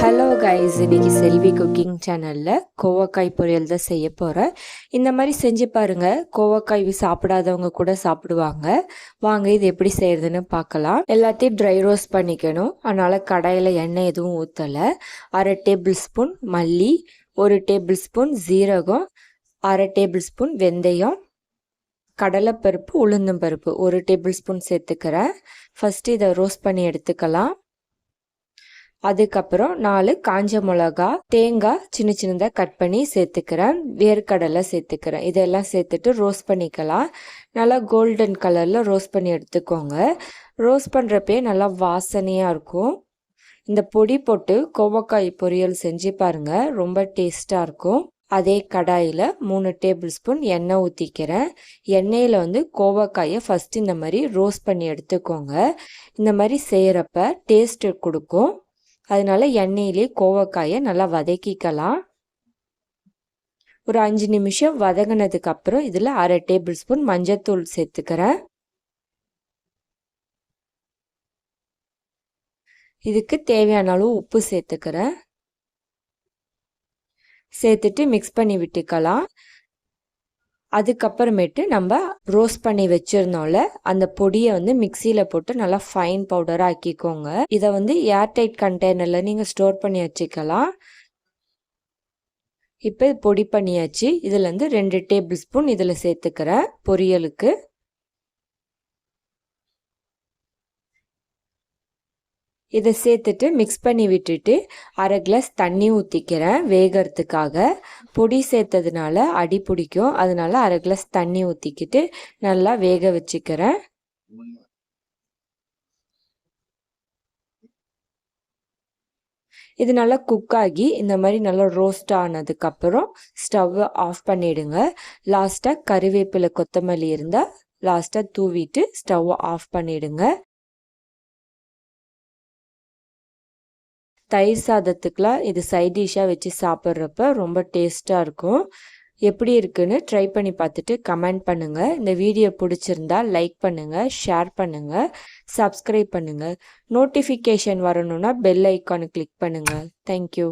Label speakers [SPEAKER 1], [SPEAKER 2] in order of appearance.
[SPEAKER 1] Hello guys இன்னைக்கு செல்வி cooking சேனலில் கோவக்காய் பொரியல் தான் செய்ய போகிறேன் இந்த மாதிரி செஞ்சு பாருங்கள் கோவக்காய் சாப்பிடாதவங்க கூட சாப்பிடுவாங்க. வாங்க இது எப்படி செய்யறதுன்னு பார்க்கலாம். எல்லாத்தையும் ட்ரை ரோஸ்ட் பண்ணிக்கணும். அதனால் கடையில் எண்ணெய் எதுவும் ஊற்றலை அரை டேபிள் ஸ்பூன் மல்லி ஒரு டேபிள் ஸ்பூன் ஜீரகம் அரை டேபிள் ஸ்பூன் வெந்தயம் கடலைப்பருப்பு உளுந்தம்பருப்பு ஒரு டேபிள் ஸ்பூன் சேர்த்துக்கிறேன். ஃபஸ்ட்டு இதை ரோஸ்ட் பண்ணி எடுத்துக்கலாம். அதுக்கப்புறம் நாலு காஞ்ச மிளகா தேங்காய் சின்ன சின்னதாக கட் பண்ணி சேர்த்துக்கிறேன். வேர்க்கடலை சேர்த்துக்கிறேன். இதெல்லாம் சேர்த்துட்டு ரோஸ்ட் பண்ணிக்கலாம். நல்லா கோல்டன் கலரில் ரோஸ்ட் பண்ணி எடுத்துக்கோங்க. ரோஸ்ட் பண்ணுறப்பே நல்லா வாசனையாக இருக்கும். இந்த பொடி போட்டு கோவக்காய் பொரியல் செஞ்சு பாருங்கள் ரொம்ப டேஸ்ட்டாக இருக்கும். அதே கடாயில் மூணு டேபிள் ஸ்பூன் எண்ணெய் ஊற்றிக்கிறேன் எண்ணெயில் வந்து கோவக்காயை ஃபஸ்ட்டு இந்த மாதிரி ரோஸ்ட் பண்ணி எடுத்துக்கோங்க. இந்த மாதிரி செய்கிறப்ப டேஸ்ட்டு கொடுக்கும். அதனால எண்ணெயிலே கோவக்காயை நல்லா வதக்கிக்கலாம். ஒரு அஞ்சு நிமிஷம் வதங்கினதுக்கு அப்புறம் இதில் அரை டேபிள் ஸ்பூன் மஞ்சத்தூள் சேர்த்துக்கிறேன். இதுக்கு தேவையான அளவு உப்பு சேர்த்துக்கிறேன். சேர்த்துட்டு மிக்ஸ் பண்ணி விட்டுக்கலாம். அதுக்கப்புறமேட்டு நம்ம ரோஸ்ட் பண்ணி வச்சிருந்தோம்ல அந்த பொடியை வந்து மிக்சியில் போட்டு நல்லா ஃபைன் பவுடராக ஆக்கிக்கோங்க. இதை வந்து ஏர்டைட் கண்டெய்னரில் நீங்கள் ஸ்டோர் பண்ணி வச்சுக்கலாம். இப்போ பொடி பண்ணியாச்சு. இதுலேருந்து ரெண்டு டேபிள் ஸ்பூன் இதில் சேர்த்துக்கிறேன் பொரியலுக்கு. இதை சேர்த்துட்டு மிக்ஸ் பண்ணி விட்டுட்டு அரை கிளாஸ் தண்ணி ஊற்றிக்கிறேன் வேகிறதுக்காக. பொடி சேர்த்ததுனால அடி பிடிக்கும். அதனால அரை கிளாஸ் தண்ணி ஊற்றிக்கிட்டு நல்லா வேக வச்சுக்கிறேன். இது நல்லா குக் ஆகி இந்த மாதிரி நல்லா ரோஸ்ட் ஆனதுக்கப்புறம் ஸ்டவ் ஆஃப் பண்ணிவிடுங்க லாஸ்ட்டாக கறிவேப்பிலை கொத்தமல்லி இருந்தால் லாஸ்ட்டாக தூவிட்டு ஸ்டவ் ஆஃப் பண்ணிவிடுங்க தயிர் சாதத்துக்கெலாம் இது சைட் டிஷ்ஷாக வச்சு சாப்பிட்றப்ப ரொம்ப டேஸ்ட்டாக இருக்கும். எப்படி இருக்குன்னு ட்ரை பண்ணி பார்த்துட்டு கமெண்ட் பண்ணுங்கள் இந்த வீடியோ பிடிச்சிருந்தா லைக் பண்ணுங்கள் ஷேர் பண்ணுங்கள் சப்ஸ்கிரைப் பண்ணுங்கள் நோட்டிஃபிகேஷன் வரணுன்னா பெல் ஐக்கானு கிளிக் பண்ணுங்கள் தேங்க்யூ